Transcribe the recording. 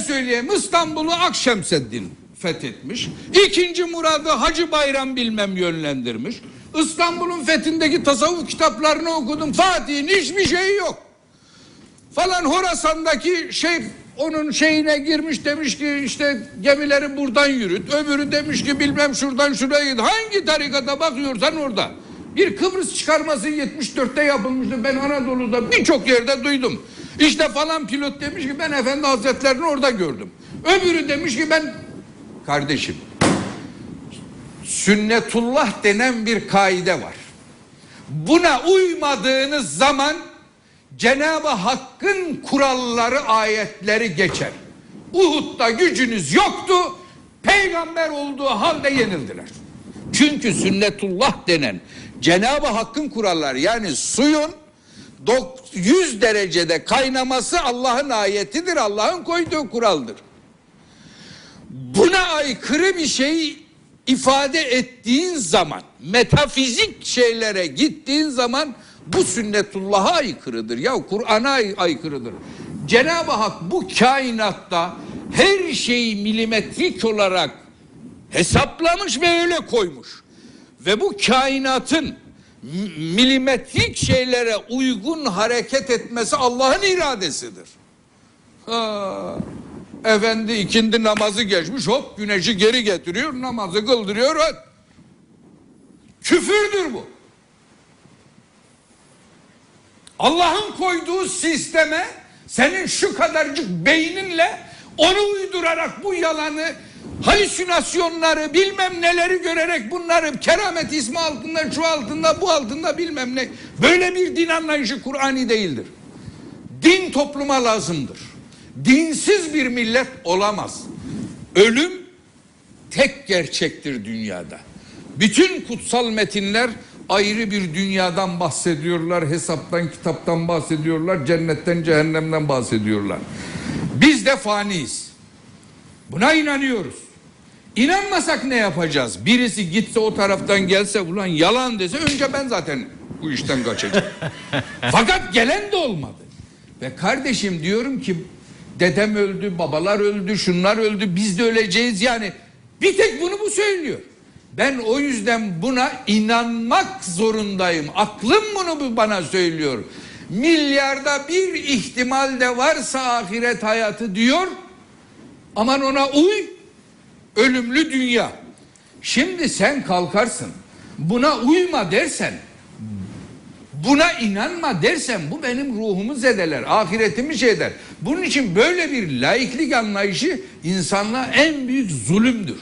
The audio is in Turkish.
söyleyeyim İstanbul'u Akşemseddin fethetmiş. İkinci Murad'ı Hacı Bayram bilmem yönlendirmiş. İstanbul'un fethindeki tasavvuf kitaplarını okudum. Fatih'in hiçbir şeyi yok. Falan Horasan'daki şey onun şeyine girmiş demiş ki işte gemileri buradan yürüt. Öbürü demiş ki bilmem şuradan şuraya git. Hangi tarikata bakıyorsan orada. Bir Kıbrıs çıkarması 74'te yapılmıştı. Ben Anadolu'da birçok yerde duydum. İşte falan pilot demiş ki ben Efendi Hazretlerini orada gördüm. Öbürü demiş ki ben kardeşim sünnetullah denen bir kaide var. Buna uymadığınız zaman Cenab-ı Hakk'ın kuralları, ayetleri geçer. Uhud'da gücünüz yoktu, peygamber olduğu halde yenildiler. Çünkü sünnetullah denen Cenab-ı Hakk'ın kuralları yani suyun 100 derecede kaynaması Allah'ın ayetidir, Allah'ın koyduğu kuraldır. Buna aykırı bir şey ifade ettiğin zaman, metafizik şeylere gittiğin zaman bu sünnetullah'a aykırıdır. Ya Kur'an'a ay- aykırıdır. Cenab-ı Hak bu kainatta her şeyi milimetrik olarak hesaplamış ve öyle koymuş. Ve bu kainatın milimetrik şeylere uygun hareket etmesi Allah'ın iradesidir. Ha, efendi ikindi namazı geçmiş hop güneşi geri getiriyor namazı kıldırıyor. hop. Küfürdür bu. Allah'ın koyduğu sisteme senin şu kadarcık beyninle onu uydurarak bu yalanı halüsinasyonları bilmem neleri görerek bunları keramet ismi altında şu altında bu altında bilmem ne böyle bir din anlayışı Kur'ani değildir. Din topluma lazımdır. Dinsiz bir millet olamaz. Ölüm tek gerçektir dünyada. Bütün kutsal metinler ayrı bir dünyadan bahsediyorlar, hesaptan, kitaptan bahsediyorlar, cennetten, cehennemden bahsediyorlar. Biz de faniyiz. Buna inanıyoruz. İnanmasak ne yapacağız? Birisi gitse o taraftan gelse ulan yalan dese önce ben zaten bu işten kaçacağım. Fakat gelen de olmadı. Ve kardeşim diyorum ki dedem öldü, babalar öldü, şunlar öldü, biz de öleceğiz yani. Bir tek bunu bu söylüyor. Ben o yüzden buna inanmak zorundayım. Aklım bunu bu bana söylüyor. Milyarda bir ihtimal de varsa ahiret hayatı diyor. Aman ona uy. Ölümlü dünya. Şimdi sen kalkarsın. Buna uyma dersen buna inanma dersen bu benim ruhumu zedeler, ahiretimi şey eder. Bunun için böyle bir laiklik anlayışı insanlığa en büyük zulümdür.